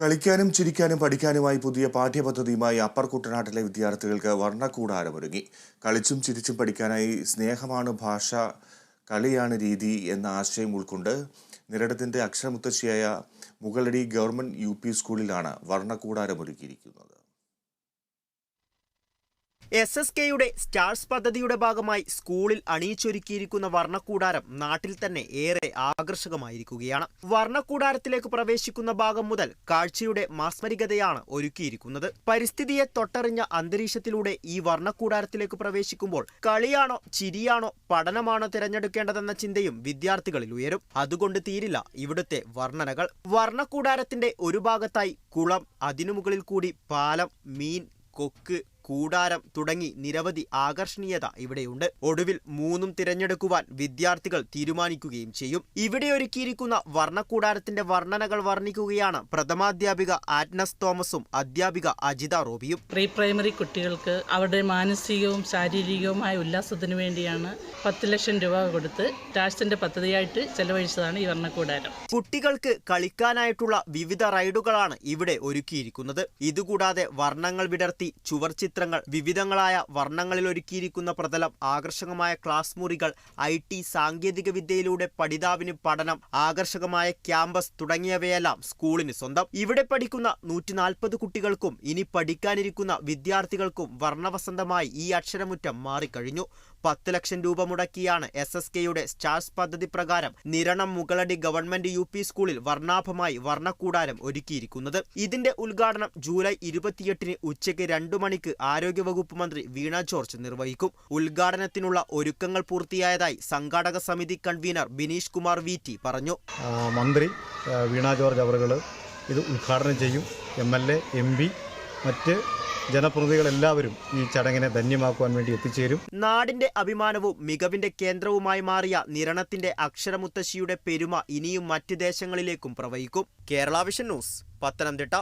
കളിക്കാനും ചിരിക്കാനും പഠിക്കാനുമായി പുതിയ പാഠ്യപദ്ധതിയുമായി അപ്പർ കുട്ടനാട്ടിലെ വിദ്യാർത്ഥികൾക്ക് വർണക്കൂടാരമൊരുങ്ങി കളിച്ചും ചിരിച്ചും പഠിക്കാനായി സ്നേഹമാണ് ഭാഷ കളിയാണ് രീതി എന്ന ആശയം ഉൾക്കൊണ്ട് നിരടത്തിന്റെ അക്ഷരമുത്തശ്ശിയായ മുകളടി ഗവൺമെന്റ് യു പി സ്കൂളിലാണ് വർണക്കൂടാരമൊരുക്കിയിരിക്കുന്നത് എസ് എസ് കെയുടെ സ്റ്റാർസ് പദ്ധതിയുടെ ഭാഗമായി സ്കൂളിൽ അണിയിച്ചൊരുക്കിയിരിക്കുന്ന വർണക്കൂടാരം നാട്ടിൽ തന്നെ ഏറെ ആകർഷകമായിരിക്കുകയാണ്. വർണക്കൂടാരത്തിലേക്ക് പ്രവേശിക്കുന്ന ഭാഗം മുതൽ കാഴ്ചയുടെ മാസ്മരികതയാണ് ഒരുക്കിയിരിക്കുന്നത്. പരിസ്ഥിതിയെ തൊട്ടറിഞ്ഞ അന്തരീക്ഷത്തിലൂടെ ഈ വർണക്കൂടാരത്തിലേക്ക് പ്രവേശിക്കുമ്പോൾ കളിയാണോ ചിരിയാണോ പഠനമാണോ തിരഞ്ഞെടുക്കേണ്ടതെന്ന ചിന്തയും വിദ്യാർത്ഥികളിൽ ഉയരും. അതുകൊണ്ട് തീരില്ല ഇവിടുത്തെ വർണനകൾ. വർണക്കൂടാരത്തിന്റെ ഒരു ഭാഗത്തായി കുളം അതിനു മുകളിൽ കൂടി പാലം മീൻ കൊക്ക് കൂടാരം തുടങ്ങി നിരവധി ആകർഷണീയത ഇവിടെയുണ്ട്. ഒടുവിൽ മൂന്നും തിരഞ്ഞെടുക്കുവാൻ വിദ്യാർത്ഥികൾ തീരുമാനിക്കുകയും ചെയ്യും. ഇവിടെ ഒരുക്കിയിരിക്കുന്ന വർണക്കൂടാരത്തിന്റെ വർണനകൾ വർണിക്കുകയാണ് പ്രഥമാധ്യാപിക ആറ്റ്നസ് തോമസും അധ്യാപിക അജിത റോബിയും. പ്രീ പ്രൈമറി കുട്ടികൾക്ക് അവരുടെ മാനസികവും ശാരീരികവുമായ ഉല്ലാസത്തിനു വേണ്ടിയാണ് പത്ത് ലക്ഷം രൂപ കൊടുത്ത് ടാക്സിന്റെ പദ്ധതിയായിട്ട് ചെലവഴിച്ചതാണ് ഈ വർണക്കൂടാരം. കുട്ടികൾക്ക് കളിക്കാനായിട്ടുള്ള വിവിധ റൈഡുകളാണ് ഇവിടെ ഒരുക്കിയിരിക്കുന്നത്. ഇതുകൂടാതെ വർണങ്ങൾ വിടർത്തി ചുവർ ചിത്രങ്ങൾ വിവിധങ്ങളായ വർണങ്ങളിൽ ഒരുക്കിയിരിക്കുന്ന പ്രതലം ആകർഷകമായ ക്ലാസ് മുറികൾ ഐ ടി സാങ്കേതിക വിദ്യയിലൂടെ പഠിതാവിന് പഠനം ആകർഷകമായ ക്യാമ്പസ് തുടങ്ങിയവയെല്ലാം സ്കൂളിന് സ്വന്തം. ഇവിടെ പഠിക്കുന്ന നൂറ്റി കുട്ടികൾക്കും ഇനി പഠിക്കാനിരിക്കുന്ന വിദ്യാർത്ഥികൾക്കും വർണവസന്തമായി ഈ അക്ഷരമുറ്റം മാറിക്കഴിഞ്ഞു. പത്ത് ലക്ഷം രൂപ മുടക്കിയാണ് എസ് എസ് കെയുടെ സ്റ്റാർസ് പദ്ധതി പ്രകാരം Niranam Mukaladi government U P സ്കൂളിൽ വർണാഭമായി വർണക്കൂടാരം ഒരുക്കിയിരിക്കുന്നത്. ഇതിന്റെ ഉദ്ഘാടനം ജൂലൈ ഇരുപത്തിയെട്ടിന് ഉച്ചയ്ക്ക് രണ്ടു മണിക്ക് ആരോഗ്യവകുപ്പ് മന്ത്രി വീണ ജോർജ് നിർവഹിക്കും. ഉദ്ഘാടനത്തിനുള്ള ഒരുക്കങ്ങൾ പൂർത്തിയായതായി സംഘാടക സമിതി convener Bineesh Kumar V T പറഞ്ഞു. മന്ത്രി വീണ ജോർജ് അവർ ഇത് ഉദ്ഘാടനം ചെയ്യും. M L A M P മറ്റ് ജനപ്രതിനിധികളെല്ലാവരും ഈ ചടങ്ങിനെ ധന്യമാക്കുവാൻ വേണ്ടി എത്തിച്ചേരും. നാടിന്റെ അഭിമാനവും മികവിന്റെ കേന്ദ്രവുമായി മാറിയ നിരണത്തിന്റെ അക്ഷരമുത്തശ്ശിയുടെ പെരുമ ഇനിയും മറ്റ് ദേശങ്ങളിലേക്കും പ്രവഹിക്കും. Kerala vision news Pathanamthitta.